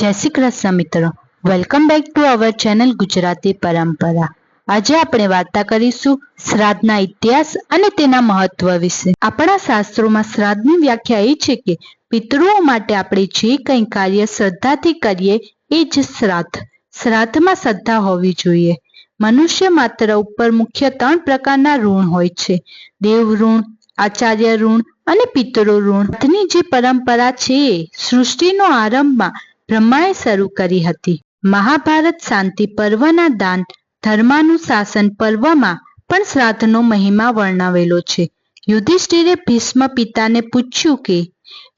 જય શ્રી કૃષ્ણ મિત્રો. Welcome back to our channel Gujarati Parampara. આજે આપણે વાર્તા કરીશું શ્રાદ્ધના ઇતિહાસ અને તેના મહત્વ વિશે. આપણા શાસ્ત્રોમાં શ્રાદ્ધની વ્યાખ્યા એ છે કે પિતૃઓ માટે આપણે જે કંઈ કાર્ય શ્રદ્ધાથી કરીએ એ જ શ્રાદ્ધ. શ્રાદ્ધમાં શ્રદ્ધા હોવી જોઈએ. મનુષ્ય માત્ર ઉપર મુખ્ય ત્રણ પ્રકારના ઋણ હોય છે. દેવ ઋણ, આચાર્ય ઋણ અને પિતૃ ઋણ. શ્રાદ્ધની જે પરંપરા છે, સૃષ્ટિનો આરંભમાં બ્રહ્માએ શરૂ કરી હતી. મહાભારત શાંતિ પર્વના દાન, ધર્માનુશાસન પર્વમાં પણ શ્રાદ્ધનો મહિમા વર્ણવેલો છે. યુધિષ્ઠિરે ભીષ્મ પિતાને પૂછ્યું કે,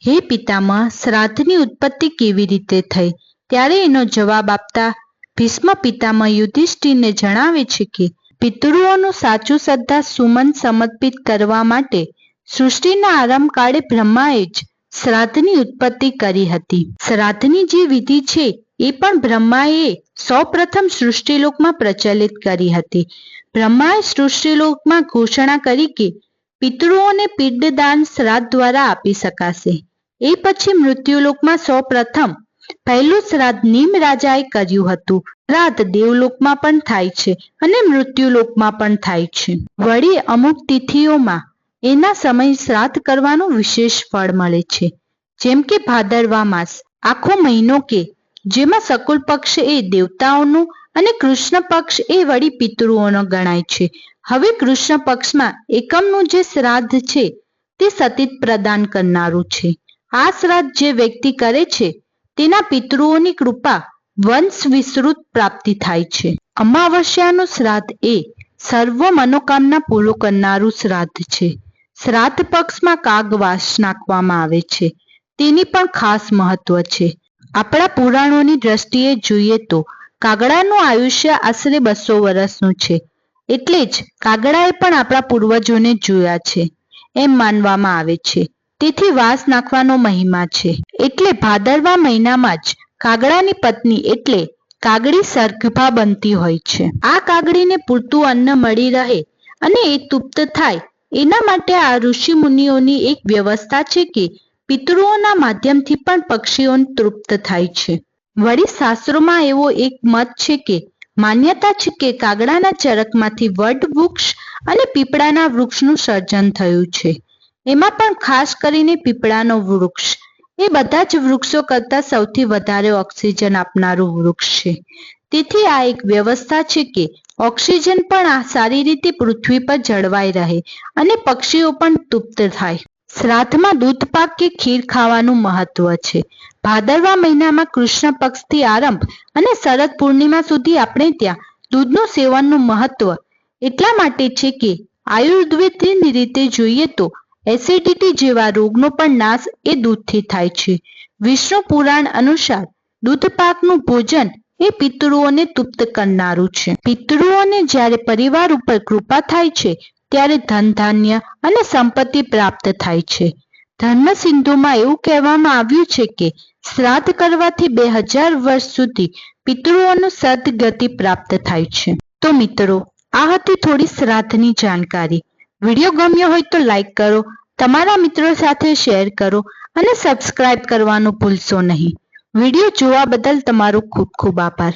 હે પિતામહ, શ્રાદ્ધની ઉત્પત્તિ કેવી રીતે થઈ? ત્યારે એનો જવાબ આપતા ભીષ્મ પિતામહ યુધિષ્ઠિરને જણાવે છે કે, પિતૃઓનું સાચું શ્રદ્ધા સુમન સમર્પિત કરવા માટે સૃષ્ટિના આરંભ કાળે બ્રહ્માએ જ શ્રાદ્ધની ઉત્પત્તિ કરી હતી. શ્રાદ્ધની જે વિધિ છે, એ પણ બ્રહ્માએ સૌપ્રથમ સૃષ્ટિલોકમાં પ્રચલિત કરી હતી. બ્રહ્માએ સૃષ્ટિલોકમાં ઘોષણા કરી કે, પિતૃઓને પિંડદાન શ્રાદ્ધ દ્વારા આપી શકાશે. એ પછી મૃત્યુલોકમાં સૌપ્રથમ પહેલું શ્રાદ્ધ નીમ રાજાએ કર્યું હતું. શ્રાદ્ધ દેવલોકમાં પણ થાય છે અને મૃત્યુલોકમાં પણ થાય છે. વળી અમુક તિથિઓમાં એના સમય શ્રાદ્ધ કરવાનું વિશેષ ફળ મળે છે. જેમ કે ભાદરવા માસ આખો મહિનો કે, જેમાં સકુલ પક્ષ એ દેવતાઓનું અને કૃષ્ણ પક્ષ એ વળી પિતૃઓનો ગણાય છે. હવે કૃષ્ણ પક્ષમાં એકમનું જે શ્રાદ્ધ છે, તે સતીત પ્રદાન કરનારું છે. આ શ્રાદ્ધ જે વ્યક્તિ કરે છે, તેના પિતૃઓની કૃપા વંશ વિસ્તૃત પ્રાપ્તિ થાય છે. અમાવસ્યાનું શ્રાદ્ધ એ સર્વ મનોકામના પૂરું કરનારું શ્રાદ્ધ છે. શ્રાદ્ધ પક્ષમાં કાગવાસ નાખવામાં આવે છે. તેની પણ ખાસ મહત્વ છે. આપણા પુરાણોની દ્રષ્ટિએ જોઈએ તો કાગડાનું આયુષ્ય આશરે બસો વર્ષનું છે. એટલે જ કાગડાએ પણ આપણા પૂર્વજોને જોયા છે. એમ માનવામાં આવે છે. તેથી વાસ નાખવાનો મહિમા છે. એટલે ભાદરવા મહિનામાં જ કાગડાની પત્ની એટલે કાગડી સર્ગભા બનતી હોય છે. આ કાગડીને પૂરતું અન્ન મળી રહે અને એ તૃપ્ત થાય એના માટે આ ઋષિ મુનિઓની એક વ્યવસ્થા છે કે પિતૃઓના માધ્યમથી પણ પક્ષીઓ તૃપ્ત થાય છે. વળી શાસ્ત્રોમાં એવો એક મત છે કે માન્યતા છે કે કાગડાના ચરકમાંથી વડ, વૃક્ષ અને પીપળાના વૃક્ષનું સર્જન થયું છે. એમાં પણ ખાસ કરીને પીપળાનો વૃક્ષ. એ બધા જ વૃક્ષો કરતાં સૌથી વધારે ઓક્સિજન આપનારું વૃક્ષ છે. તેથી આ એક વ્યવસ્થા છે કે ઓક્સિજન પણ આ સારી રીતે પૃથ્વી પર જળવાઈ રહે અને પક્ષીઓ પણ તૃપ્ત થાય. શ્રાદ્ધમાં દૂધ કે ખીર ખાવાનું મહત્વ છે. ભાદરવા મહિનામાં કૃષ્ણ પક્ષથી આરંભ અને શરદ પૂર્ણિમા સુધી આપણે ત્યાં દૂધનું સેવનનું મહત્વ એટલા માટે છે કે આયુર્વેદની રીતે જોઈએ તો એસિડિટી જેવા રોગનો પણ નાશ એ દૂધથી થાય છે. વિષ્ણુ પુરાણ અનુસાર દૂધ પાકનું ભોજન એ પિતૃઓને તૃપ્ત કરનારું છે. પિતૃઓને જ્યારે પરિવાર ઉપર કૃપા થાય છે, ત્યારે ધન, ધાન્ય અને સંપત્તિ પ્રાપ્ત થાય છે. ધર્મ સિંધુમાં એવું કહેવામાં આવ્યું છે કે, શ્રાદ્ધ કરવાથી બે હજાર વર્ષ સુધી પિતૃઓનું સદગતિ પ્રાપ્ત થાય છે. તો મિત્રો, આ હતી થોડી શ્રાદ્ધની જાણકારી. વીડિયો ગમ્યો હોય તો લાઈક કરો, તમારા મિત્રો સાથે શેર કરો અને સબસ્ક્રાઇબ કરવાનું ભૂલશો નહીં. વીડિયો જોવા બદલ તમારો ખૂબ ખૂબ આભાર.